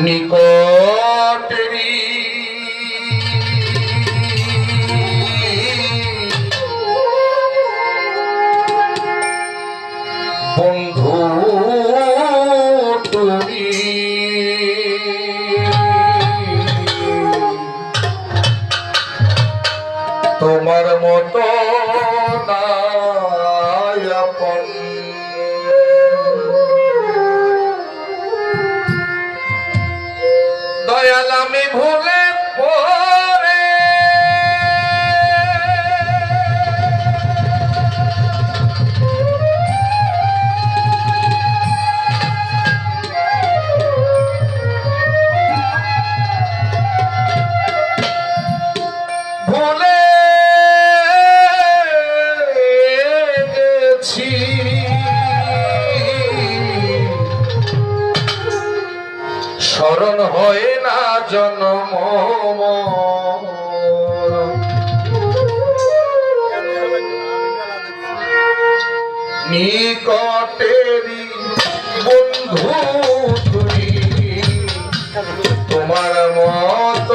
নিকটেরি বন্ধু তুমি। তোমার মতো নাই দয়াল আমি ভুলে পরে ভুলে স্মরণ হয় না জন্ম। নিকটেরি বন্ধু তুমি তোমার মত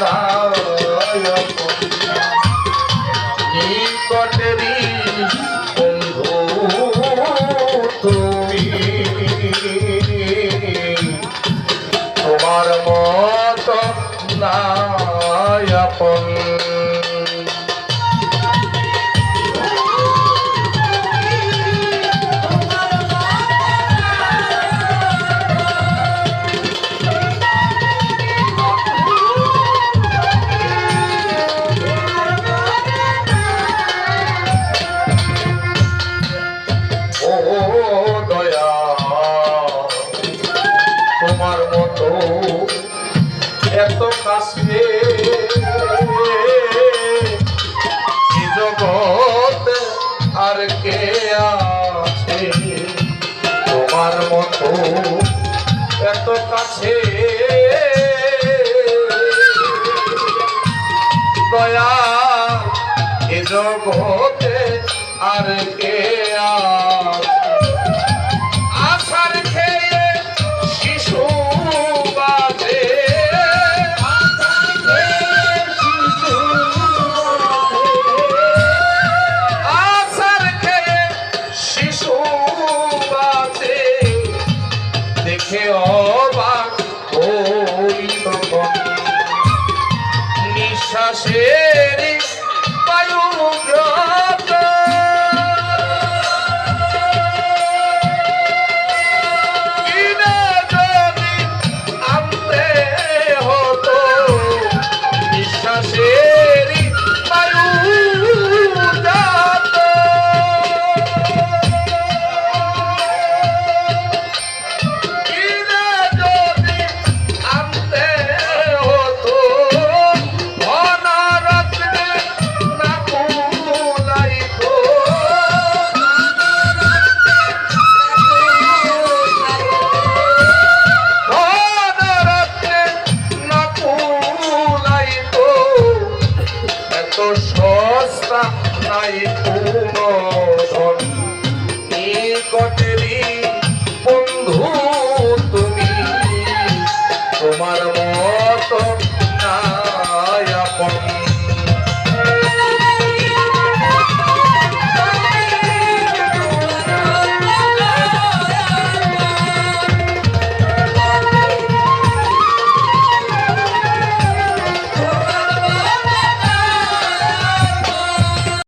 নায়ক ya pon তোমার মতো এত কাছে। দয়া এ জগতে আর কে সে অবাক ও নিঃশ্বাসে নাই তোমার